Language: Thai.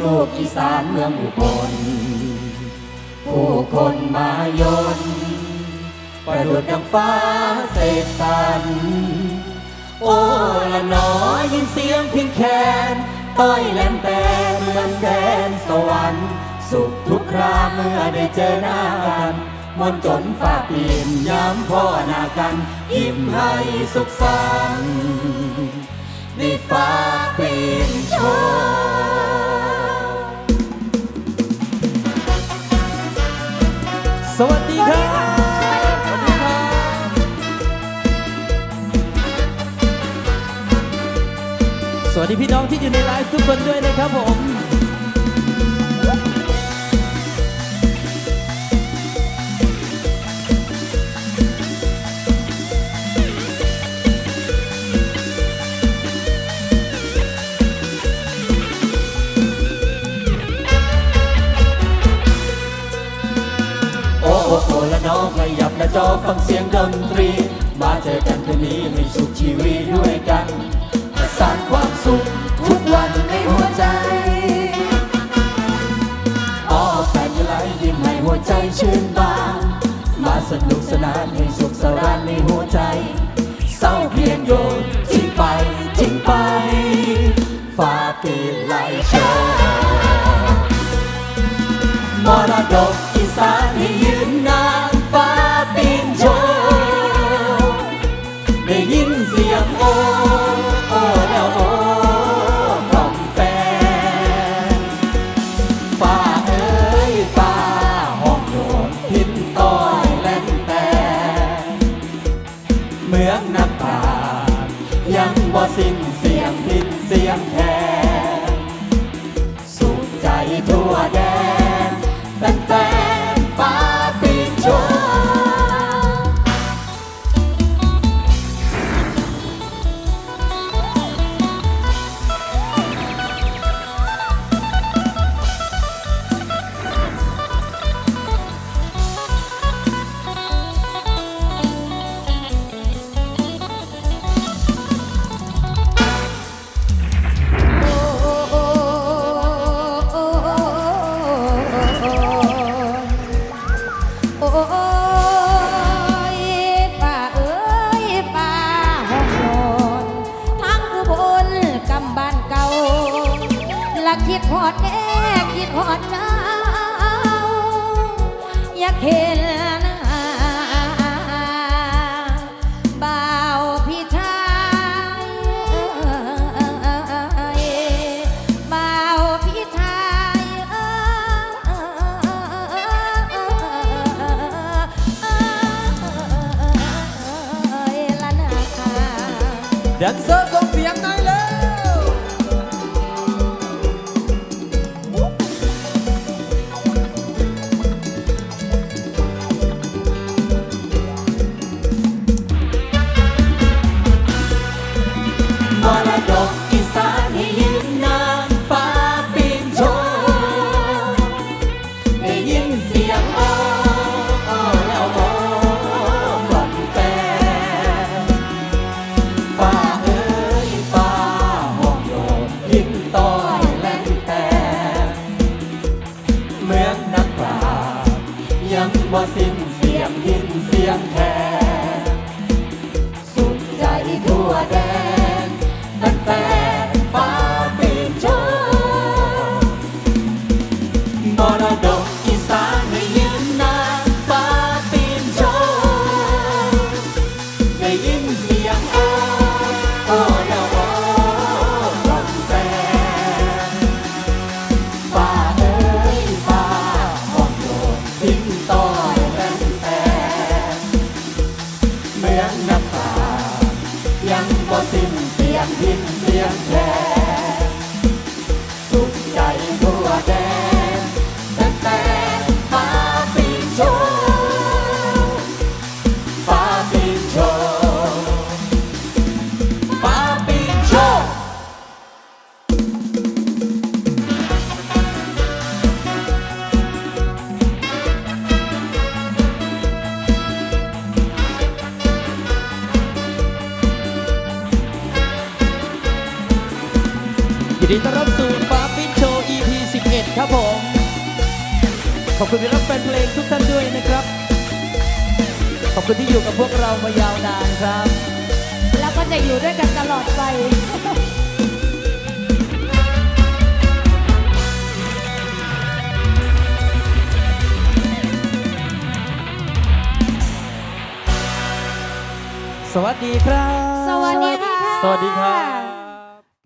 ลูกอีสานเมืองอุบลผู้คนมายน ประดุดดังฟ้าเสกสรรโอ้ละหนอยยินเสียงเพิงแคนต้อยแหลมแต่เหมือนแดนสวรรค์ สุขทุกคราเมื่อได้เจอหน้ากันมนจนฝากปีนย้ำพ่อหน้ากัน ยิ้มให้สุขสันต์ได้ฟ้าปีนโชว์ สวัสดีครับ สวัสดีครับ สวัสดีพี่น้องที่อยู่ในไลฟ์ทุกคนด้วยนะครับผม ฟังเสียงดนตรี มาเจอกันคืนนี้ให้สุขชีวิตด้วยกันประสานความสุขทุกวันในหัวใจอ้อแฟนไหลยิ้มให้หัวใจชื่นบาน มาสนุกสนานให้สุขสรานในหัวใจเศร้าเพียงโยนทิ้งไปทิ้งไปฝากเกลไหลโชว์มรดกอีสานให้ยืน เมืองน้ำตา ยังบ่สิ้นเสียงพินเสียงแทนสุขใจทั่วแดน อยากเห็นน้าบ่าวพี่ชายบ่าวพี่ชายละนาแดนเซ ยงบ่สิ้นเสียงยินเสียงแคนสุขใจทั่วแดนตั้งแฟนๆฟ้าปีนชว์มรดกอีสานให้ยืนนานฟ้าปีนชว์ได้ยินเสียงโอ้ ดีต้อนรับสู่ฟ้าปิ้นโชว์ EP 11 ครับผม ขอบคุณที่รับแฟนเพลงทุกท่านด้วยนะครับ ขอบคุณที่อยู่กับพวกเรามายาวนานครับ แล้วก็จะอยู่ด้วยกันตลอดไป สวัสดีครับ สวัสดีค่ะ สวัสดีครับ